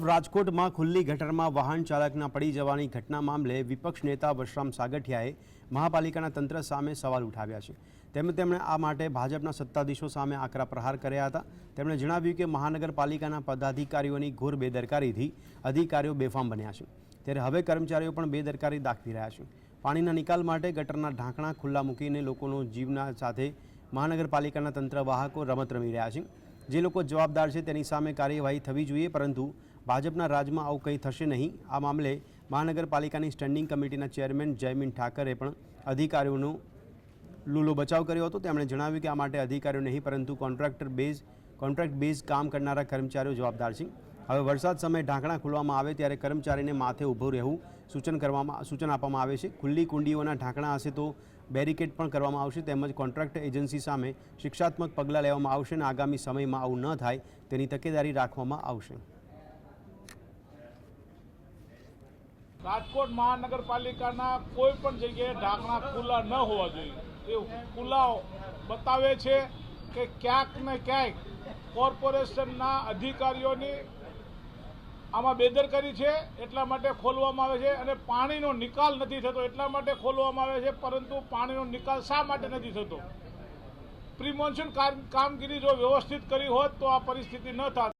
રાજકોટમાં ખુલ્લી ગટરમાં વાહન ચાલકના પડી જવાની ઘટના મામલે વિપક્ષ નેતા વશરામ સાગઠિયાએ મહાપાલિકાના તંત્ર સામે સવાલ ઉઠાવ્યા છે. તેમજ તેમણે આ માટે ભાજપના સત્તાધીશો સામે આકરા પ્રહાર કર્યા હતા. તેમણે જણાવ્યું કે મહાનગરપાલિકાના પદાધિકારીઓની ઘોર બેદરકારીથી અધિકારીઓ બેફામ બન્યા છે. ત્યારે હવે કર્મચારીઓ પણ બેદરકારી દાખવી રહ્યા છે. પાણીના નિકાલ માટે ગટરના ઢાંકણા ખુલ્લા મૂકીને લોકોનો જીવના સાથે મહાનગરપાલિકાના તંત્ર વાહકો રમત રમી રહ્યા છે. જે લોકો જવાબદાર છે તેની સામે કાર્યવાહી થવી જોઈએ, પરંતુ ભાજપના રાજમાં આવું કંઈ થશે નહીં. આ મામલે મહાનગરપાલિકાની સ્ટેન્ડિંગ કમિટીના ચેરમેન જયમીન ઠાકરે પણ અધિકારીઓનો લૂલો બચાવ કર્યો હતો. તેમણે જણાવ્યું કે આ માટે અધિકારીઓ નહીં, પરંતુ કોન્ટ્રાક્ટર બેઝ, કોન્ટ્રાક્ટ બેઝ કામ કરનારા કર્મચારીઓ જવાબદાર છે. હવે વરસાદ સમયે ઢાંકણા ખોલવામાં આવે ત્યારે કર્મચારીને માથે ઊભું રહેવું સૂચન કરવામાં, સૂચન આપવામાં આવે છે. ખુલ્લી કુંડીઓના ઢાંકણા હશે તો બેરિકેડ પણ કરવામાં આવશે. તેમજ કોન્ટ્રાક્ટ એજન્સી સામે શિક્ષાત્મક પગલાં લેવામાં આવશે અને આગામી સમયમાં આવું ન થાય તેની તકેદારી રાખવામાં આવશે. રાજકોટ મહાનગરપાલિકાના કોઈ પણ જગ્યાએ ઢાંકણા ખુલ્લા ન હોવા જોઈએ. એ ખુલ્લાઓ બતાવે છે કે ક્યાંક ને ક્યાંક કોર્પોરેશનના અધિકારીઓની આમાં બેદરકારી છે, એટલા માટે ખોલવામાં આવે છે અને પાણીનો નિકાલ નથી થતો, એટલા માટે ખોલવામાં આવે છે, પરંતુ પાણીનો નિકાલ શા માટે નથી થતો? પ્રી મોન્સૂન કામગીરી જો વ્યવસ્થિત કરી હોત તો આ પરિસ્થિતિ ન થાત